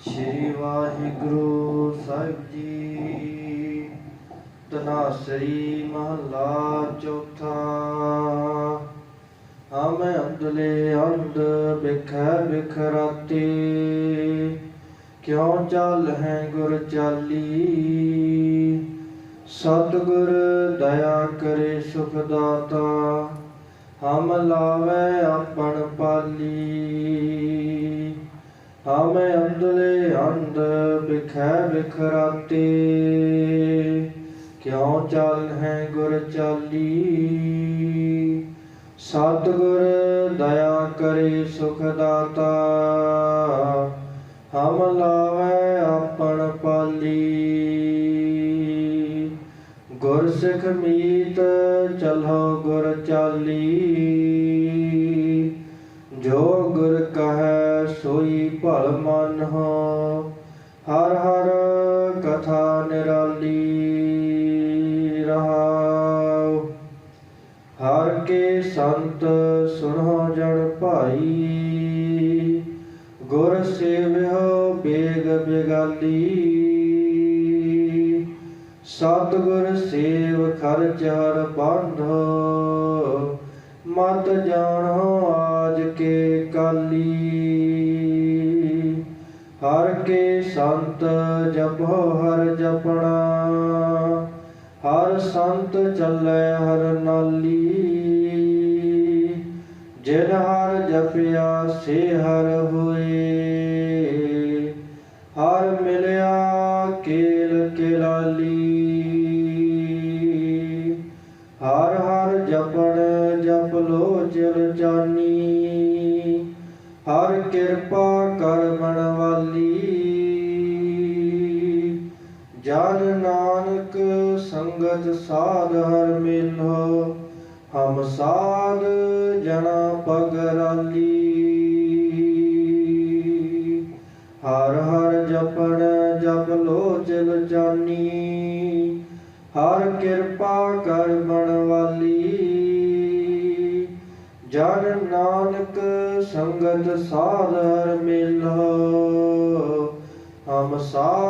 ਸ਼੍ਰੀ ਵਾਹਿਗੁਰੂ ਸਾਹਿਬ ਜੀ। ਤਨਾਸਰੀ ਮਹਲਾ ਚੌਥਾ। ਹਮ ਅੰਦਲੇ ਅੰਧ ਬਿਖੈ ਬਿਖਰਾਤੇ ਕਿਉ ਚੱਲ ਹੈ ਗੁਰ ਚਾਲੀ? ਸਤਿਗੁਰ ਦਇਆ ਕਰੇ ਸੁਖ ਦਾਤਾ। ਹਮ ਲਾਵੇ ਆਪਣ ਹਮ ਅੰਧਲੇ ਅੰਧ ਬਿਖੈ ਬਿਖਰਾਤੇ ਕਿਉ ਚੱਲ ਹੈ ਗੁਰ ਚਾਲੀ? ਸਤਿਗੁਰ ਦਇਆ ਕਰੇ ਸੁਖ ਦਾਤਾ। ਹਮ ਲਾਵੇ ਆਪਣ ਪਾਲੀ। ਗੁਰ ਸਿੱਖ ਮੀਤ ਚਲੋ ਗੁਰ ਚਾਲੀ। ਮਨ ਹਰ ਹਰ ਕਥਾ ਨਿਰਾਲੀ ਰਹਾਉ ਹਰ ਕੇ ਸੰਤ ਸੁਣੋ ਜਣ ਭਾਈ ਗੁਰ ਸੇਵਿਓ ਬੇਗ ਬਿਗਾਲੀ ਸਤਿਗੁਰ ਸੇਵ ਖਰਚ ਹਰ ਬੰਧੋ ਮਤ ਜਾਣੋ ਆਜ ਕੇ ਕਾਲੀ ਸੰਤ ਜਪੋ ਹਰ ਜਪਣਾ, ਹਰ ਸੰਤ ਚੱਲੇ ਹਰ ਨਾਲੀ। ਜਿਨ ਹਰ ਜਪਿਆ, ਸੇ ਹਰ ਹੋਏ। ਹਰ ਮਿਲਿਆ, ਕੇਲ ਕੇਲਾਲੀ। ਹਰ ਹਰ ਜਪਣ, ਜਪ ਲੋ ਚਿਰ ਜਾਨੀ। ਹਰ ਕਿਰਪਾ ਕਰ ਮਨ ਵਾਲੀ। ਜਨ ਨਾਨਕ ਸੰਗਤ ਸਾਧ ਹਰ ਮਿਲੋ, ਹਮ ਸਾਧ ਜਨਾ ਪਗਰਾਲੀ। ਹਰ ਹਰ ਜਪਣ ਜਪ ਲੋ ਚਿਲ ਜਾਨੀ, ਹਰ ਕਿਰਪਾ ਕਰ ਮਨ ਵਾਲੀ ਜਨ ਨਾਨਕ ਸੰਗਤ ਸਾਧ ਹਰ ਮਿਲੋ, ਹਮ ਸਾਧ